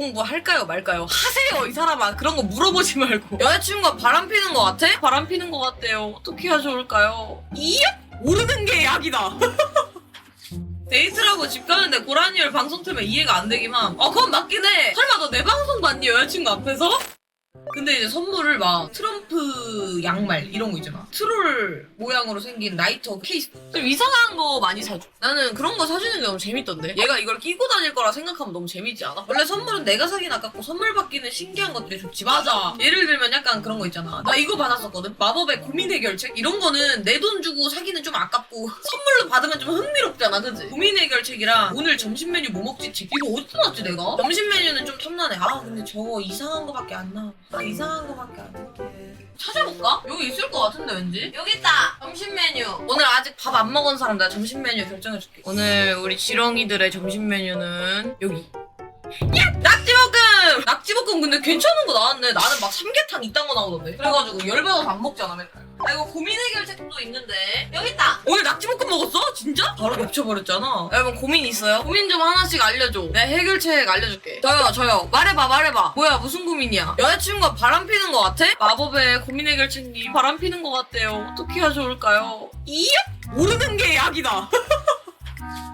공부 할까요 말까요? 하세요 이 사람아 그런 거 물어보지 말고 여자친구가 바람 피는 거 같아? 바람 피는 거 같대요 어떻게 해야 좋을까요? 이야 모르는 게 약이다 데이트라고 집 가는데 고라니를 방송 틀면 이해가 안 되기만 어 그건 맞긴 해 설마 너 내 방송 봤니 여자친구 앞에서? 근데 이제 선물을 막 트럼프 양말 이런 거 있잖아. 트롤 모양으로 생긴 라이터 케이스. 좀 이상한 거 많이 사줘. 나는 그런 거 사주는 게 너무 재밌던데. 얘가 이걸 끼고 다닐 거라 생각하면 너무 재밌지 않아? 원래 선물은 내가 사긴 아깝고 선물 받기는 신기한 것들이 좋지. 맞아. 예를 들면 약간 그런 거 있잖아. 나 이거 받았었거든. 마법의 고민 해결책? 이런 거는 내 돈 주고 사기는 좀 아깝고 선물로 받으면 좀 흥미롭잖아. 그지? 고민 해결책이랑 오늘 점심 메뉴 뭐 먹지? 책. 이거 어디서 났지 내가? 점심 메뉴는 좀 탐나네. 아 근데 저거 이상한 거밖에 안 나와. 아 이상한 거밖에 안 나와. 찾아볼까? 여기 있을 것 같은데 왠지? 여기 있다! 점심 메뉴. 오늘 아직 밥 안 먹은 사람 내가 점심 메뉴 결정해줄게. 오늘 우리 지렁이들의 점심 메뉴는 여기. 야! 낙지볶음! 낙지볶음 근데 괜찮은 거 나왔네. 나는 막 삼계탕 이딴 거 나오던데. 그래가지고 열받아서 안 먹잖아 맨날. 아 이거 고민 해결책도 있는데 여기 있다. 오늘 낙지볶음 먹었어? 진짜? 바로 겹쳐버렸잖아. 여러분 고민 있어요? 고민 좀 하나씩 알려줘. 내 해결책 알려줄게. 저요 저요 말해봐 말해봐. 뭐야 무슨 고민이야? 여자친구가 바람 피는 거 같아? 마법의 고민 해결책님 바람 피는 거 같대요. 어떻게 해야 좋을까요? 이야? 모르는 게 약이다.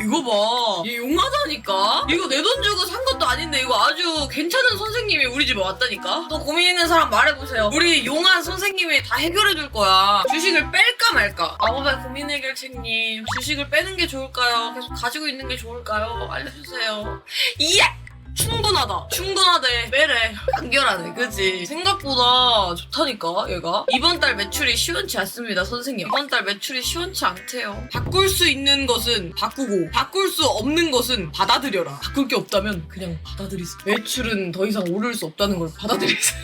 이거 봐. 얘 용하다니까? 이거 내 돈 주고 산 것도 아닌데 이거 아주 괜찮은 선생님이 우리 집에 왔다니까? 또 고민 있는 사람 말해보세요. 우리 용한 선생님이 다 해결해 줄 거야. 주식을 뺄까 말까? 마법의 고민 해결책님, 주식을 빼는 게 좋을까요? 계속 가지고 있는 게 좋을까요? 알려주세요. 이야! 충분하다. 충분하대. 빼래. 간결하네. 그지? 생각보다 좋다니까, 얘가. 이번 달 매출이 시원치 않습니다, 선생님. 이번 달 매출이 시원치 않대요. 바꿀 수 있는 것은 바꾸고, 바꿀 수 없는 것은 받아들여라. 바꿀 게 없다면 그냥 받아들이세요. 매출은 더 이상 오를 수 없다는 걸 받아들이세요.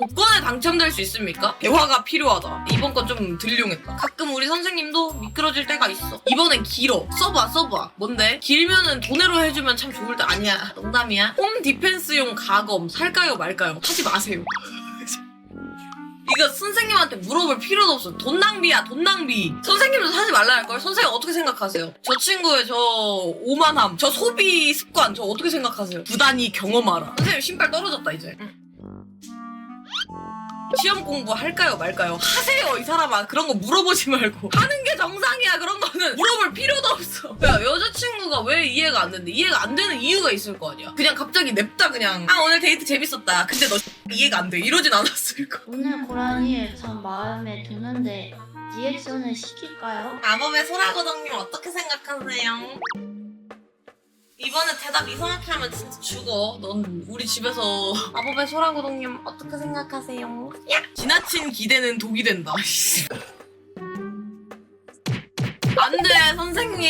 복권에 당첨될 수 있습니까? 대화가 필요하다. 이번 건 좀 들용했다. 가끔 우리 선생님도 미끄러질 때가 있어. 이번엔 길어. 써봐, 써봐. 뭔데? 길면은 돈으로 해주면 참 좋을 때 아니야. 농담이야. 홈 디펜스용 가검 살까요, 말까요? 하지 마세요. 이거 선생님한테 물어볼 필요도 없어. 돈 낭비야, 돈 낭비. 선생님도 사지 말라 할걸? 선생님 어떻게 생각하세요? 저 친구의 저 오만함, 저 소비 습관, 저 어떻게 생각하세요? 부단히 경험하라. 선생님 신발 떨어졌다, 이제. 시험 공부 할까요 말까요? 하세요 이 사람아. 그런 거 물어보지 말고. 하는 게 정상이야 그런 거는. 물어볼 필요도 없어. 야 여자친구가 왜 이해가 안 되는데 이해가 안 되는 이유가 있을 거 아니야. 그냥 갑자기 냅다 그냥 아 오늘 데이트 재밌었다. 근데 너 이해가 안 돼. 이러진 않았을 거. 오늘 고라니를 참 마음에 드는데 리액션을 시킬까요? 마법의 소라고동님 어떻게 생각하세요? 이번에 대답 이상하게 하면 진짜 죽어. 넌 우리 집에서 마법의 소라고동님 어떻게 생각하세요? 야! 지나친 기대는 독이 된다. 안 돼 선생님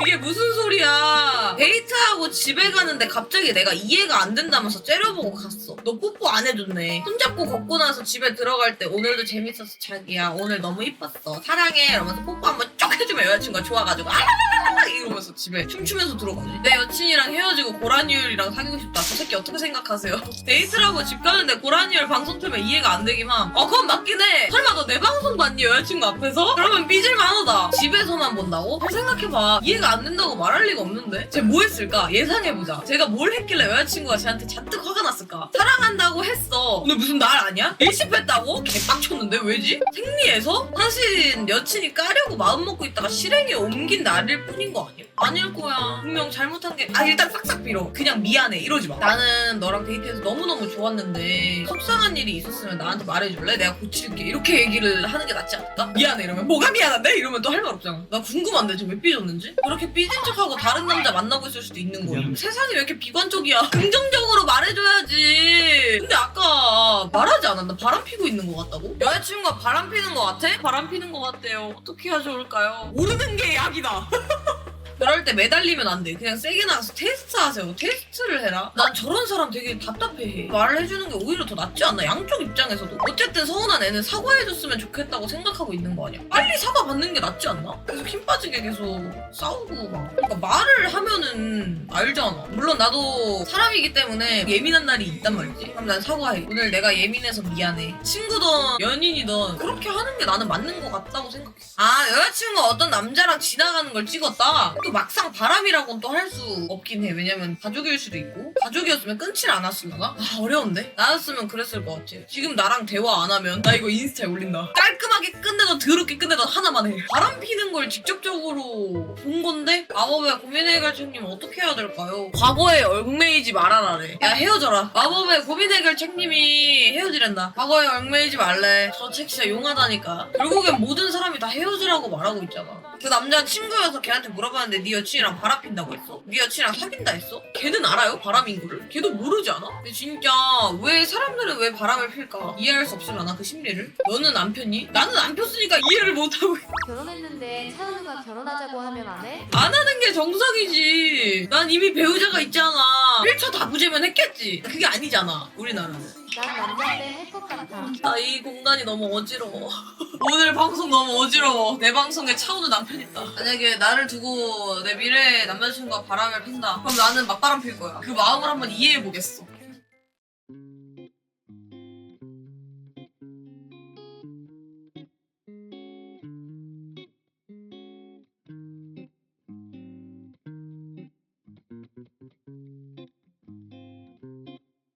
이게 무슨 소리야? 데이트하고 집에 가는데 갑자기 내가 이해가 안 된다면서 째려보고 갔어. 너 뽀뽀 안 해줬네. 손잡고 걷고 나서 집에 들어갈 때 오늘도 재밌었어. 자기야 오늘 너무 이뻤어. 사랑해. 이러면서 뽀뽀 한번 쭉 해주면 여자친구가 좋아가지고 아라라라라 이러면서 집에 춤추면서 들어가지. 내 여친이랑 헤어지고 고라니율이랑 사귀고 싶다. 저 새끼 어떻게 생각하세요? 데이트라고 집 가는데 고라니율 방송 틀면 이해가 안 되기만 어 그건 맞긴 해. 설마 너 내 방송 봤니? 여자친구 앞에서? 그러면 삐질만하다. 집에서만 본다고? 잘 생각해봐. 이해가 안 된다고 말할 리가 없는데 쟤 뭐 했을까? 예상해보자 제가 뭘 했길래 여자친구가 쟤한테 잔뜩 화가 났을까? 사랑한다고 했어 근데 무슨 날 아니야? 일십했다고? 개빡쳤는데 왜지? 생리해서? 사실 여친이 까려고 마음 먹고 있다가 실행에 옮긴 날일 뿐인 거 아니야? 아닐 거야 분명 잘못한 게 아 일단 싹싹 빌어 그냥 미안해 이러지 마 나는 너랑 데이트해서 너무너무 좋았는데 속상한 일이 있었으면 나한테 말해줄래? 내가 고칠게 이렇게 얘기를 하는 게 낫지 않을까? 미안해 이러면 뭐가 미안한데? 이러면 또 할 말 없잖아 나 궁금한데 쟤왜 삐졌는지? 그렇게 삐진 척하고 다른 남자 만나고 있을 수도 있는 거야 세상이 왜 이렇게 비관적이야 긍정적으로 말해줘야지 근데 아까 말하지 않았나? 바람 피고 있는 것 같다고? 여자친구가 바람 피는 것 같아? 바람 피는 것 같대요 어떻게 해야 좋을까요? 모르는 게 약이다 그럴 때 매달리면 안 돼. 그냥 세게 나가서 테스트 하세요. 테스트를 해라. 난 저런 사람 되게 답답해. 말을 해주는 게 오히려 더 낫지 않나? 양쪽 입장에서도. 어쨌든 서운한 애는 사과해줬으면 좋겠다고 생각하고 있는 거 아니야? 빨리 사과 받는 게 낫지 않나? 계속 힘 빠지게 계속 싸우고 막. 그러니까 말을 하면은 알잖아. 물론 나도 사람이기 때문에 예민한 날이 있단 말이지. 그럼 난 사과해. 오늘 내가 예민해서 미안해. 친구든 연인이든 그렇게 하는 게 나는 맞는 것 같다고 생각해. 아 여자친구가 어떤 남자랑 지나가는 걸 찍었다? 또 막상 바람이라고는 또 할 수 없긴 해. 왜냐면 가족일 수도 있고 가족이었으면 끊질 않았을라나? 아 어려운데? 나였으면 그랬을 것 같아. 지금 나랑 대화 안 하면 나 이거 인스타에 올린다. 깔끔하게 끝내도 더럽게 끝내도 하나만 해. 바람 피는 걸 직접적으로 본 건데 마법의 고민 해결책님 어떻게 해야 될까요? 과거에 얽매이지 말아라래. 야 헤어져라. 마법의 고민 해결책님이 헤어지란다. 과거에 얽매이지 말래. 저 책 진짜 용하다니까. 결국엔 모든 사람이 다 헤어지라고 말하고 있잖아. 그 남자 친구여서 걔한테 물어봤는데 네 여친이랑 바람 핀다고 했어? 네 여친이랑 사귄다 했어? 걔는 알아요? 바람인 거를? 걔도 모르지 않아? 근데 진짜 왜 사람들은 왜 바람을 필까? 이해할 수 없으려나 그 심리를? 너는 안 폈니? 나는 안 폈으니까 이해를 못하고 결혼했는데 차은우가 결혼하자고 하면 안 해? 안 하는 게 정상이지. 난 이미 배우자가 있잖아. 1차 다 부재면 했겠지. 그게 아니잖아. 우리나라는. 난 남자인데 할것 같아. 나 이 공간이 너무 어지러워. 오늘 방송 너무 어지러워. 내 방송에 차오는 남편 있다. 만약에 나를 두고 내 미래의 남자친구가 바람을 핀다. 그럼 나는 맞바람 필 거야. 그 마음을 한번 이해해 보겠어.